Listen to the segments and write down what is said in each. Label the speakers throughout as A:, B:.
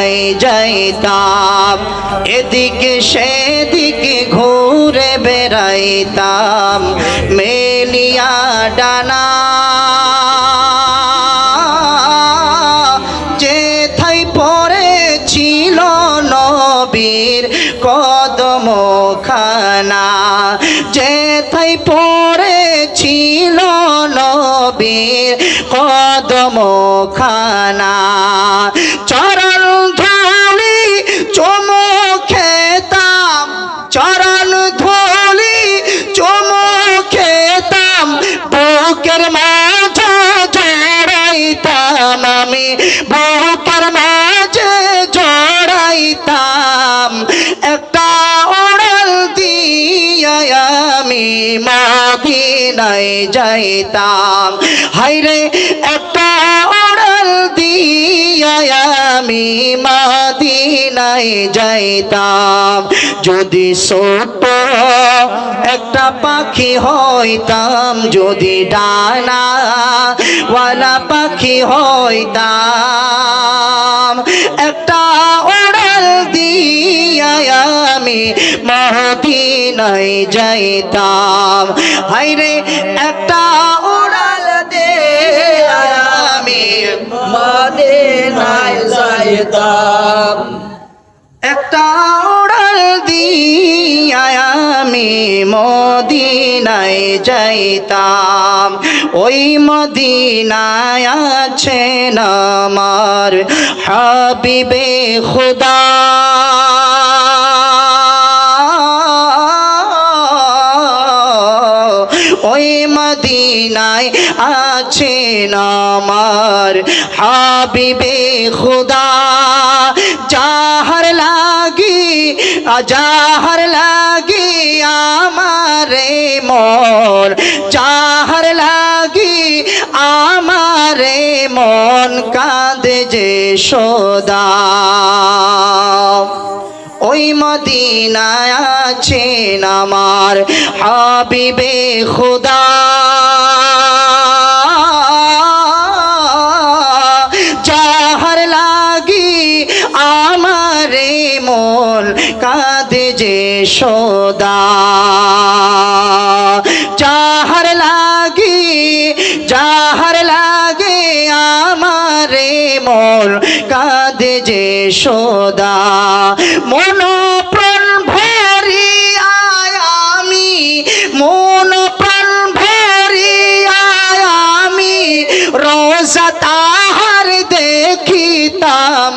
A: মদিনায় যাইতাম এদিকে সেদিকে ঘুরে বেড়াইতাম মেলিয়া ডানা। যেথায় পড়েছিল নবীর কদম খানা যেথায় পড়েছিল নবীর কদম খানা জড়াইতাম আমি বুকের মাঝে জড়াইতাম। একটা ওড়াল দিয়া আমি মদিনায় যাইতাম। হাইরে একটা ওড়াল দিয়া আমি মদিনায় যাইতাম। যদি ছোট একটা পাখি হইতাম যদি ডানা, ওয়ালা পাখি হইতাম। একটা ওড়াল দিয়া আমি মদিনায় যাইতাম। হাইরে একটা ওড়াল দে আমি
B: মদিনায় যাইতাম।
A: একটা ওড়াল দিয়া আমি মদিনায় যাইতাম। ওই মদিনায় আছেন আমার হাবিবে খুদা। ওই মদিনায় আছেন আমার হাবিবে খুদা। যাহার লাগি যাহার লাগি আমারে মন চাহার লাগি আমারে মন কাঁদে যে সদা। ওই মদিনায় আছেন আমার হাবিবে খুদা। সদা। যাহার লাগি, যাহার লাগে আমারে মন কাঁদে যে সদা। মন প্রাণ ভরি আমি মন প্রাণ ভরি আমি, রোজা তাহার দেখিতাম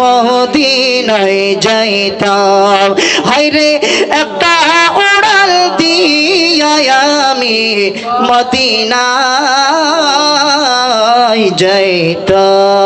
A: মদিনায় যাইতাম। হাইরে একটা উড়াল দিয়া আমি মদিনায় যাইতাম।